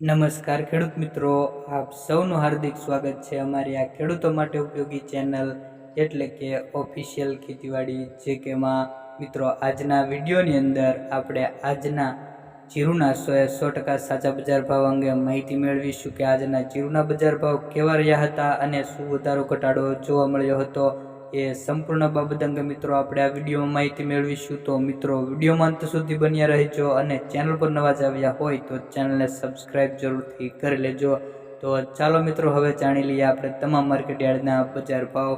નમસ્કાર ખેડૂત મિત્રો, આપ સૌનું હાર્દિક સ્વાગત છે અમારી આ ખેડૂતો માટે ઉપયોગી ચેનલ એટલે કે ઓફિશિયલ ખેતીવાડી જે કેમાં મિત્રો, આજના વિડીયોની અંદર આપણે આજના જીરુના સોએ સો ટકા સાચા બજાર ભાવ અંગે માહિતી મેળવીશું કે આજના જીરુના બજાર ભાવ કેવા રહ્યા હતા અને શું વધારો ઘટાડો જોવા મળ્યો હતો. એ સંપૂર્ણ બાબત અંગે મિત્રો આપણે આ વિડીયોમાં માહિતી મેળવીશું. તો મિત્રો, વિડીયોમાં અંત સુધી બન્યા રહેજો અને ચેનલ પર નવા જ આવ્યા હોય તો ચેનલને સબસ્ક્રાઈબ જરૂરથી કરી લેજો. તો ચાલો મિત્રો, હવે જાણી લઈએ આપણે તમામ માર્કેટ યાર્ડના બજાર ભાવ.